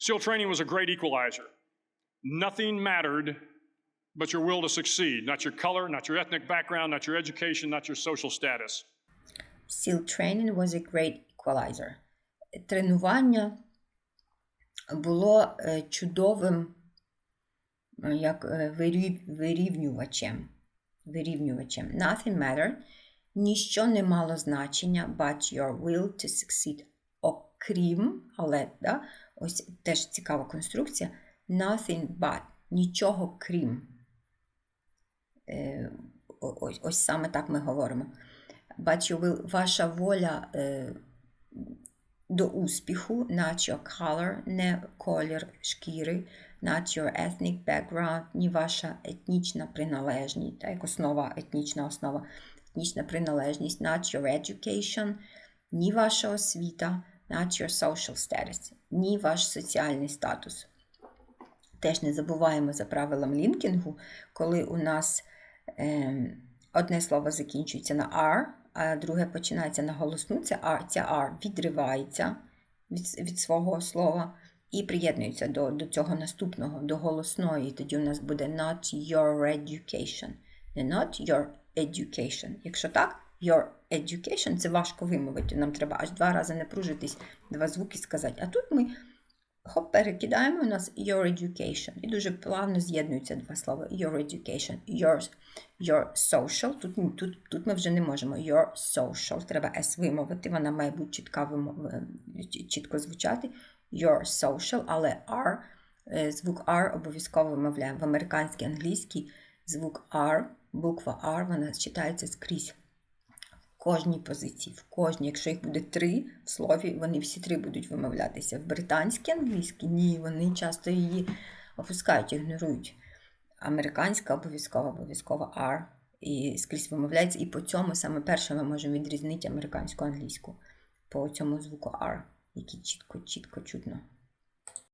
SEAL training was a great equalizer. Nothing mattered but your will to succeed, not your color, not your ethnic background, not your education, not your social status. SEAL training was a great equalizer. Тренування було е, чудовим е, як е, вирів- вирівнювачем. вирівнювачем. Nothing mattered. Ніщо не мало значення, but your will to succeed. Окрім, але, да, ось теж цікава конструкція. Nothing but. Нічого крім. Е, ось, ось саме так ми говоримо. But ваша воля е, до успіху, not your color, не колір шкіри, not your ethnic background, ні ваша етнічна приналежність, та як основа, етнічна основа, етнічна приналежність, not your education, ні ваша освіта, not your social status, ні ваш соціальний статус. Теж не забуваємо за правилом лінкінгу, коли у нас е, одне слово закінчується на R, а друге починається на голосну, це R, ця R відривається від, від свого слова і приєднується до, до цього наступного, до голосної. Тоді у нас буде not your education. Не not your education. Якщо так, your education це важко вимовити. Нам треба аж два рази напружитись, два звуки сказати. А тут ми хоп, перекидаємо у нас your education. І дуже плавно з'єднуються два слова. Your education, your, your social. Тут, тут, тут ми вже не можемо. Your social. Треба S вимовити, вона має бути чітка е, чітко звучати. Your social, але R, е, звук R обов'язково вимовляємо. В американській англійській звук R, буква R, вона читається скрізь кожній позиції, в кожній. Якщо їх буде три в слові, вони всі три будуть вимовлятися. В британській англійській ні, вони часто її опускають, ігнорують. Американська обов'язково, обов'язково R. І скрізь вимовляється. І по цьому саме перше ми можемо відрізнити американську англійську по цьому звуку R, який чітко, чітко чутно.